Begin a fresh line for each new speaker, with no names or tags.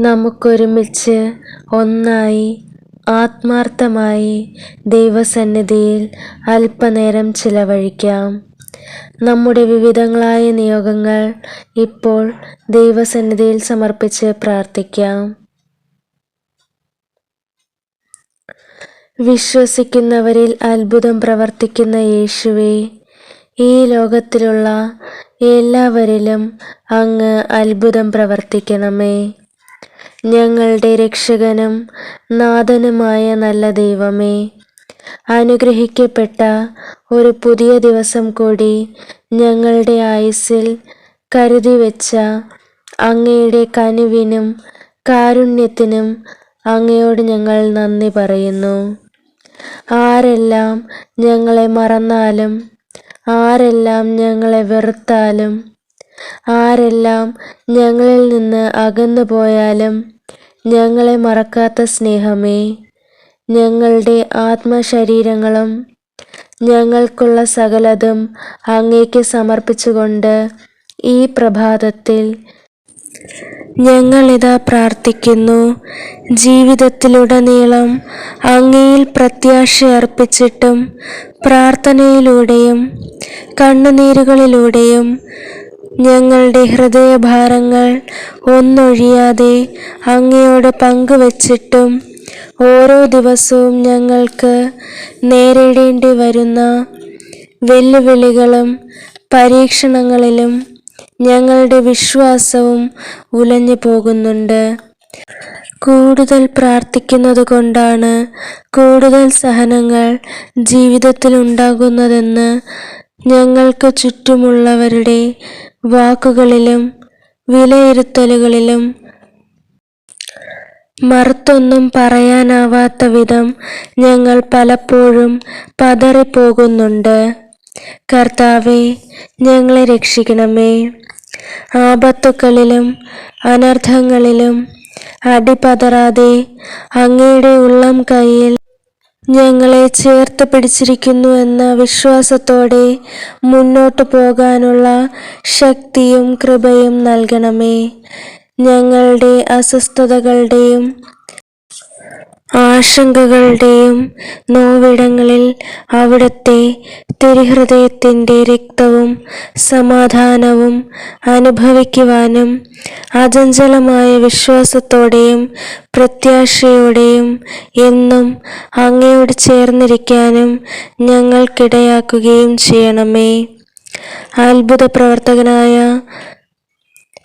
നമുക്കൊരുമിച്ച് ഒന്നായി ആത്മാർത്ഥമായി ദൈവസന്നിധിയിൽ അല്പനേരം ചിലവഴിക്കാം. നമ്മുടെ വിവിധങ്ങളായ നിയോഗങ്ങൾ ഇപ്പോൾ ദൈവസന്നിധിയിൽ സമർപ്പിച്ച് പ്രാർത്ഥിക്കാം. വിശ്വസിക്കുന്നവരിൽ അത്ഭുതം പ്രവർത്തിക്കുന്ന യേശുവെ ഈ ലോകത്തിലുള്ള എല്ലാവരിലും അങ്ങ് അത്ഭുതം പ്രവർത്തിക്കണമേ. ഞങ്ങളുടെ രക്ഷകനും നാഥനുമായ നല്ല ദൈവമേ അനുഗ്രഹിക്കപ്പെട്ട ഒരു പുതിയ ദിവസം കൂടി ഞങ്ങളുടെ ആയുസ്സിൽ കരുതി വെച്ച അങ്ങയുടെ കനിവിനും കാരുണ്യത്തിനും അങ്ങയോട് ഞങ്ങൾ നന്ദി പറയുന്നു. ആരെല്ലാം ഞങ്ങളെ മറന്നാലും ആരെല്ലാം ഞങ്ങളെ വെറുത്താലും ആരെല്ലാം ഞങ്ങളിൽ നിന്ന് അകന്നു പോയാലും ഞങ്ങളെ മറക്കാത്ത സ്നേഹമേ. ഞങ്ങളുടെ ആത്മശരീരങ്ങളും ഞങ്ങൾക്കുള്ള സകലതും അങ്ങേക്ക് സമർപ്പിച്ചുകൊണ്ട് ഈ പ്രഭാതത്തിൽ ഞങ്ങളിതാ പ്രാർത്ഥിക്കുന്നു. ജീവിതത്തിലുടനീളം അങ്ങയിൽ പ്രത്യാശ അർപ്പിച്ചിട്ടും പ്രാർത്ഥനയിലൂടെയും കണ്ണുനീരുകളിലൂടെയും ഞങ്ങളുടെ ഹൃദയഭാരങ്ങൾ ഒന്നൊഴിയാതെ അങ്ങയോട് പങ്കുവച്ചിട്ടും ഓരോ ദിവസവും ഞങ്ങൾക്ക് നേരിടേണ്ടി വരുന്ന വെല്ലുവിളികളും പരീക്ഷണങ്ങളിലും ഞങ്ങളുടെ വിശ്വാസവും ഉലഞ്ഞു പോകുന്നുണ്ട്. കൂടുതൽ പ്രാർത്ഥിക്കുന്നത് കൊണ്ടാണ് കൂടുതൽ സഹനങ്ങൾ ജീവിതത്തിൽ ഉണ്ടാകുന്നതെന്ന് ഞങ്ങൾക്ക് ചുറ്റുമുള്ളവരുടെ വാക്കുകളിലും വിലയിരുത്തലുകളിലും മറുത്തൊന്നും പറയാനാവാത്ത വിധം ഞങ്ങൾ പലപ്പോഴും പതറിപ്പോകുന്നുണ്ട്. കർത്താവെ ഞങ്ങളെ രക്ഷിക്കണമേ. ആപത്തുക്കളിലും അനർത്ഥങ്ങളിലും അടിപതറാതെ അങ്ങയുടെ ഉള്ളം കയ്യിൽ ഞങ്ങളെ ചേർത്ത് പിടിച്ചിരിക്കുന്നു എന്ന വിശ്വാസത്തോടെ മുന്നോട്ട് പോകാനുള്ള ശക്തിയും കൃപയും നൽകണമേ. ഞങ്ങളുടെ അസ്വസ്ഥതകളുടെയും ആശങ്കകളുടെയും നോവിടങ്ങളിൽ അവിടത്തെ തിരുഹൃദയത്തിന്റെ രക്തവും സമാധാനവും അനുഭവിക്കുവാനും അചഞ്ചലമായ വിശ്വാസത്തോടെയും പ്രത്യാശയോടെയും എന്നും അങ്ങയോട് ചേർന്നിരിക്കാനും ഞങ്ങൾക്കിടയാക്കുകയും ചെയ്യണമേ. അത്ഭുത പ്രവർത്തകനായ